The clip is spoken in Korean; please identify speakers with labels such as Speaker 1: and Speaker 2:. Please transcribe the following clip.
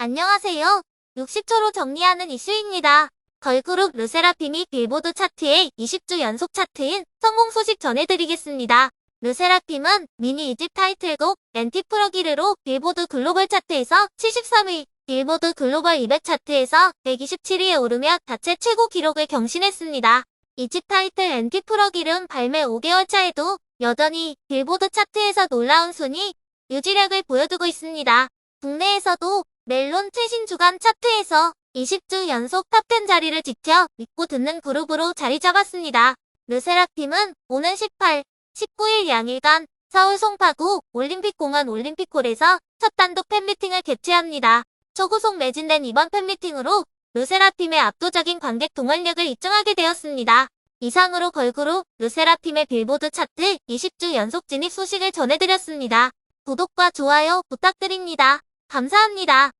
Speaker 1: 안녕하세요. 60초로 정리하는 이슈입니다. 걸그룹 르세라핌이 빌보드 차트에 20주 연속 차트인 성공 소식 전해드리겠습니다. 르세라핌은 미니 2집 타이틀곡 엔티프러기르로 빌보드 글로벌 차트에서 73위, 빌보드 글로벌 200 차트에서 127위에 오르며 자체 최고 기록을 경신했습니다. 2집 타이틀 엔티프러기름 발매 5개월 차에도 여전히 빌보드 차트에서 놀라운 순위 유지력을 보여두고 있습니다. 국내에서도 멜론 최신 주간 차트에서 20주 연속 탑10 자리를 지켜 믿고 듣는 그룹으로 자리 잡았습니다. 르세라핌은 오는 18, 19일 양일간 서울 송파구 올림픽공원 올림픽홀에서 첫 단독 팬미팅을 개최합니다. 초고속 매진된 이번 팬미팅으로 르세라핌의 압도적인 관객 동원력을 입증하게 되었습니다. 이상으로 걸그룹 르세라핌의 빌보드 차트 20주 연속 진입 소식을 전해드렸습니다. 구독과 좋아요 부탁드립니다. 감사합니다.